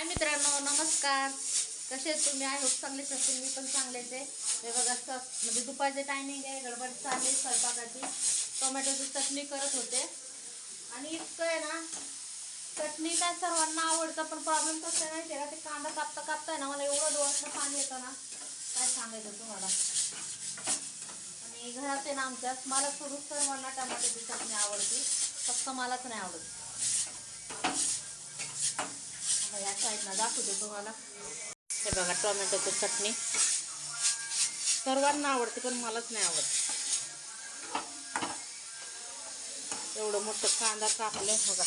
हाय मित्रांनो नमस्कार. कसे तुम्ही? आहे होप चांगलेच असतील मी पण चांगलेच आहे. हे बघा स म्हणजे दुपारचे टायमिंग आहे गडबड चालली स्वयंपाकाची. टोमॅटोची चटणी करत होते. आणि इतकं आहे ना चटणी काय सर्वांना आवडतं पण प्रॉब्लेम कसं आहे माहिती आहे का? ते कांदा कापता कापता आहे ना मला एवढं डोळ्यातलं पाणी येतं ना. काय सांगायचं तुम्हाला? आणि घरात आहे ना आमच्यात मला सोडून सर्वांना टमाट्याची चटणी आवडते फक्त मलाच नाही आवडत. आहेत ना दाखवते तुम्हाला. हे बघा टोमॅटोची चटणी. सर्वांना आवडते पण मलाच नाही आवडत. एवढं मोठं कांदा कापलं बघा.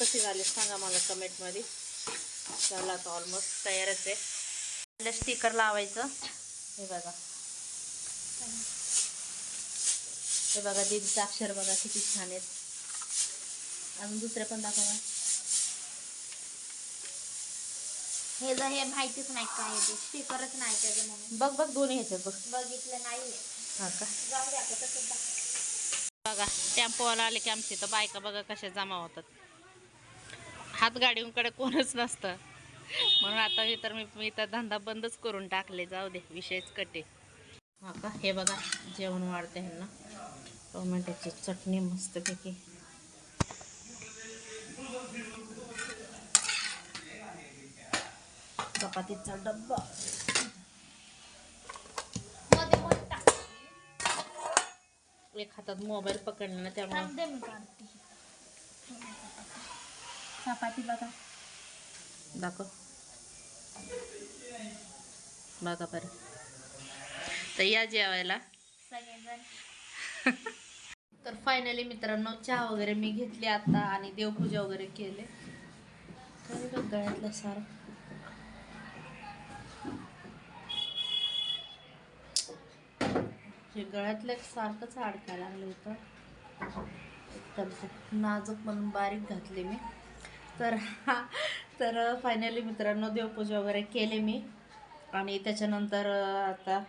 कशी झाली सांगा मला कमेंटमध्ये. झाला आता ऑलमोस्ट तयारच आहे. स्टिकर लावायचं. हे बघा. हे बघा दीदीचं अक्षर बघा किती छान आहेत. अजून दुसरे पण दाखवा हे जर हे माहितीच नाही काय ते स्टिकरच नाही त्याचं म्हणून. बघ बघ दोन्ही ह्याच्यात बघ. बघितलं नाही हा का? जाऊ दे आता तसंच दाखव. बघा टेम्पोवाला आले की आमच्या इथं बायका बघा कशा जमा होतात. हात गाडीकडे कोणच नसतं. म्हणून आता मी तर मी मी तर धंदा बंदच करून टाकले जाऊ दे विषयच कटे. हा का? हे बघा जेवण वाढते ह्यांना. टोमॅटोची चटणी मस्तपैकी. चपातीचा डब्बा. एक हातात मोबाईल पकडला ना त्यामुळे चपाती बघा दाखव बघा बरं तर या जेवायला तर फायनली मित्रांनो चहा वगैरे मी घेतली आता आणि देवपूजा वगैरे केले बघ गळ्यातलं सारं हे गळ्यातलं सारखंच अडकायला लागलं होतं. एकदम नाजूक म्हणून बारीक घातले मी. तर हा तर फायनली मित्रांनो देवपूजा वगैरे केले मी. आणि त्याच्यानंतर आता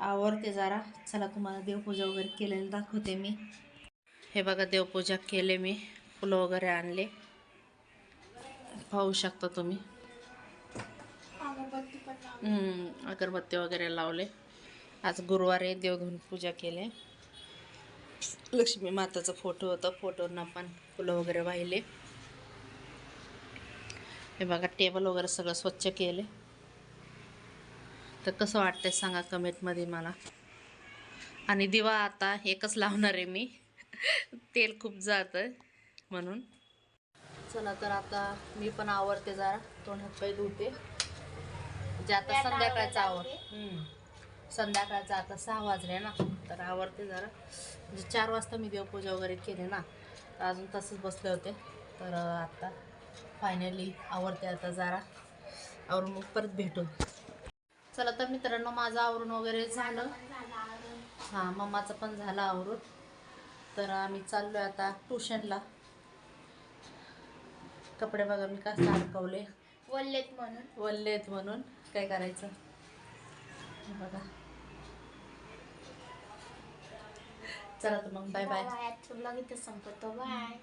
आवडते जरा. चला तुम्हाला देवपूजा वगैरे केलेली दाखवते मी. हे बघा देवपूजा केले मी. फुलं वगैरे आणले. पाहू शकता तुम्ही. अगरबत्ती वगैरे लावले. आज गुरुवार आहे पूजा केले. लक्ष्मी माताचा फोटो होता. फोटोंना पण फुलं वगैरे वाहिले. हे बघा टेबल वगैरे सगळं स्वच्छ केले. तर कसं वाटतंय सांगा कमेंटमध्ये मला. आणि दिवा आता एकच लावणार आहे मी. तेल खूप जातं म्हणून. चला तर आता मी पण आवडते जरा. तोंड हातपाय धुते. जे आता संध्याकाळचं आवर हम्म. संध्याकाळचं आता सहा वाजले ना तर आवडते जरा. म्हणजे चार वाजता मी देवपूजा वगैरे केली ना तर अजून तसंच बसले होते. तर अं, आता फायनली आवडते आता जरा. आवरून मग परत भेटू चला तर मित्रांनो माझं आवरून वगैरे झालं. हां मम्माचं पण झालं आवरून. तर आम्ही चाललो आहे आता ट्युशनला. कपडे बघा मी कसं अडकवले. बोललेत म्हणून. वल्ले आहेत म्हणून. काय करायचं? बघा. चला तर मग बाय बाय. आजचं ब्लॉग इथं संपतो बाय.